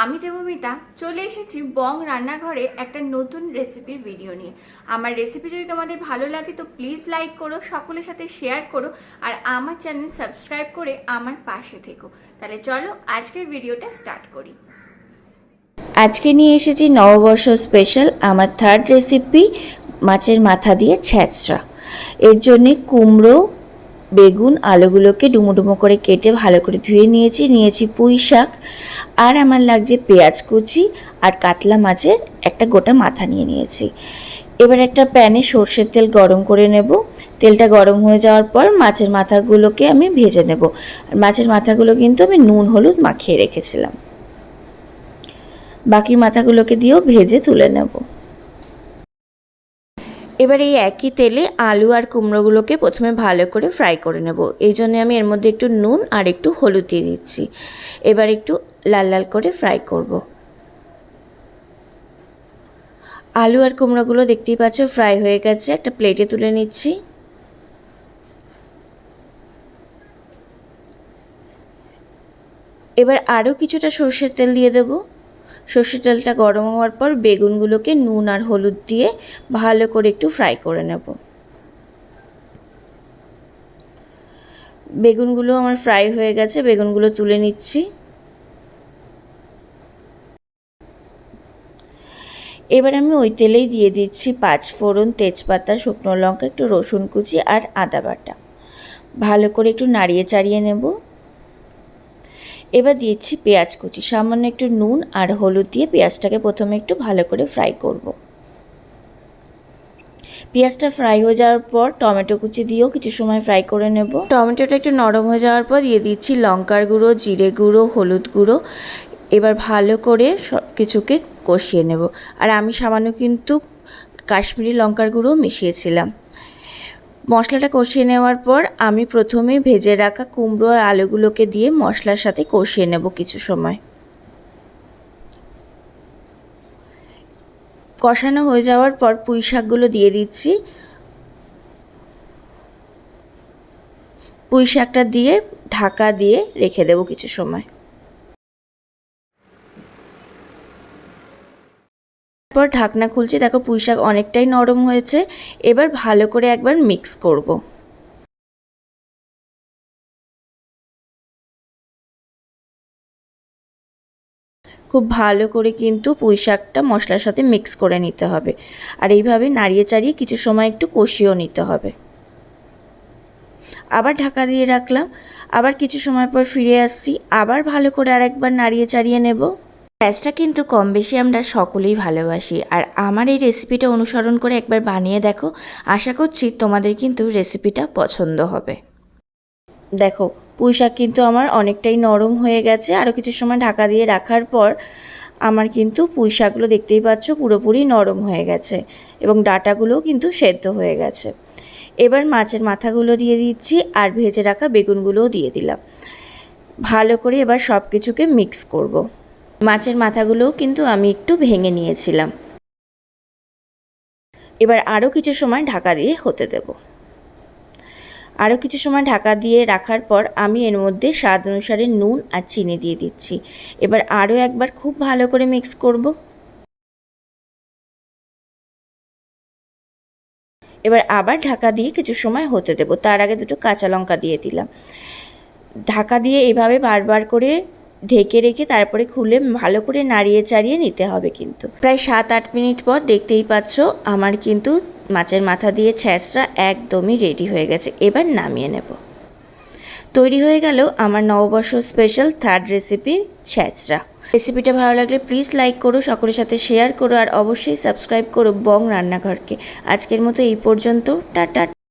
আমি দেবমিতা চলে এসেছি বং রান্নাঘরে একটা নতুন রেসিপির ভিডিও নিয়ে। আমার রেসিপি যদি তোমাদের ভালো লাগে তো প্লিজ লাইক করো, সকলের সাথে শেয়ার করো, আর আমার চ্যানেল সাবস্ক্রাইব করে আমার পাশে থেকো। তাহলে চলো আজকের ভিডিওটা স্টার্ট করি। আজকে নিয়ে এসেছি নববর্ষ স্পেশাল আমার থার্ড রেসিপি মাছের মাথা দিয়ে ছ্যাঁচড়া এর জন্যে কুমড়ো বেগুন আলুগুলোকে ডুমো করে কেটে ভালো করে ধুয়ে নিয়েছি। নিয়েছি পুঁই শাক আর আমার লাগছে পেঁয়াজ কুচি আর কাতলা মাছের একটা গোটা মাথা নিয়ে নিয়েছি। এবার একটা প্যানে সর্ষের তেল গরম করে নেব। তেলটা গরম হয়ে যাওয়ার পর মাছের মাথাগুলোকে আমি ভেজে নেব। আর মাছের মাথাগুলো কিন্তু আমি নুন, হলুদ মাখিয়ে রেখেছিলাম। বাকি মাথাগুলোকে দিয়েও ভেজে তুলে নেব। এবার এই একই তেলে আলু আর কুমড়োগুলোকে প্রথমে ভালো করে ফ্রাই করে নেব। এই জন্য আমি এর মধ্যে একটু নুন আর একটু হলুদ দিয়ে দিচ্ছি। এবার একটু লাল লাল করে ফ্রাই করব। আলু আর কুমড়োগুলো দেখতেই পাচ্ছ ফ্রাই হয়ে গেছে। একটা প্লেটে তুলে নিচ্ছি। এবার আরও কিছুটা সর্ষের তেল দিয়ে দেবো। সর্ষের তেলটা গরম হওয়ার পর বেগুনগুলোকে নুন আর হলুদ দিয়ে ভালো করে একটু ফ্রাই করে নেব। বেগুনগুলো আমার ফ্রাই হয়ে গেছে, বেগুনগুলো তুলে নিচ্ছি। এবার আমি ওই তেলেই দিয়ে দিচ্ছি পাঁচ ফোড়ন তেজপাতা, শুকনো লঙ্কা, একটু রসুন কুচি আর আদা বাটা। ভালো করে একটু নাড়িয়ে চাড়িয়ে নেব। এবার দিয়েছি পেঁয়াজ কুচি। সামান্য একটু নুন আর হলুদ দিয়ে পেঁয়াজটাকে প্রথমে একটু ভালো করে ফ্রাই করব। পেঁয়াজটা ফ্রাই হয়ে যাওয়ার পর টমেটো কুচি দিয়েও কিছু সময় ফ্রাই করে নেব। টমেটোটা একটু নরম হয়ে যাওয়ার পর দিয়ে দিচ্ছি লঙ্কার গুঁড়ো, জিরে গুঁড়ো, হলুদ গুঁড়ো। এবার ভালো করে সব কিছুকে কষিয়ে নেব। আর আমি সামান্য কিন্তু কাশ্মীরি লঙ্কার গুঁড়ো মিশিয়েছিলাম। মশলাটা কষিয়ে নেওয়ার পর আমি প্রথমে ভেজে রাখা কুমড়ো আর আলুগুলোকে দিয়ে মশলার সাথে কষিয়ে নেব কিছু সময়। কষানো হয়ে যাওয়ার পর পুঁই শাকগুলো দিয়ে দিচ্ছি। পুঁই শাকটা দিয়ে ঢাকা দিয়ে রেখে দেবো কিছু সময়। তারপর ঢাকনা খুলছি। দেখো পুঁই শাক অনেকটাই নরম হয়েছে। এবার ভালো করে একবার মিক্স করব। খুব ভালো করে কিন্তু পুঁই শাকটা মশলার সাথে মিক্স করে নিতে হবে। আর এইভাবে নাড়িয়ে চাড়িয়ে কিছু সময় একটু কষিয়েও নিতে হবে। আবার ঢাকা দিয়ে রাখলাম। আবার কিছু সময় পর ফিরে আসছি। আবার ভালো করে আরেকবার নাড়িয়ে চাড়িয়ে নেব। প্যাঁচটা কিন্তু কম বেশি আমরা সকলেই ভালোবাসি। আর আমার এই রেসিপিটা অনুসরণ করে একবার বানিয়ে দেখো। আশা করছি তোমাদের কিন্তু রেসিপিটা পছন্দ হবে। দেখো, পুঁই শাক কিন্তু আমার অনেকটাই নরম হয়ে গেছে। আরও কিছু সময় ঢাকা দিয়ে রাখার পর আমার কিন্তু পুঁই শাকগুলো দেখতেই পাচ্ছ পুরোপুরি নরম হয়ে গেছে এবং ডাটাগুলোও কিন্তু সেদ্ধ হয়ে গেছে। এবার মাছের মাথাগুলো দিয়ে দিচ্ছি আর ভেজে রাখা বেগুনগুলোও দিয়ে দিলাম। ভালো করে এবার সব কিছুকে মিক্স করব। মাছের মাথাগুলোও কিন্তু আমি একটু ভেঙে নিয়েছিলাম। এবার আরও কিছু সময় ঢাকা দিয়ে হতে দেব। আরও কিছু সময় ঢাকা দিয়ে রাখার পর আমি এর মধ্যে স্বাদ অনুসারে নুন আর চিনি দিয়ে দিচ্ছি। এবার আরও একবার খুব ভালো করে মিক্স করব। এবার আবার ঢাকা দিয়ে কিছু সময় হতে দেব। তার আগে দুটো কাঁচা লঙ্কা দিয়ে দিলাম। ঢাকা দিয়ে এভাবে বারবার করে ঢেকে রেখে তারপরে খুলে ভালো করে নাড়িয়ে চাড়িয়ে নিতে হবে কিন্তু। প্রায় সাত, আট মিনিট পর দেখতেই পাচ্ছ আমার কিন্তু মাছের মাথা দিয়ে ছ্যাঁচড়া একদমই রেডি হয়ে গেছে। এবার নামিয়ে নেব। তৈরি হয়ে গেল আমার নববর্ষ স্পেশাল থার্ড রেসিপি ছ্যাঁচড়া। রেসিপিটা ভালো লাগলে প্লিজ লাইক করো, সকলের সাথে শেয়ার করো আর অবশ্যই সাবস্ক্রাইব করো বং রান্নাঘরকে। আজকের মতো এই পর্যন্ত। টাটা।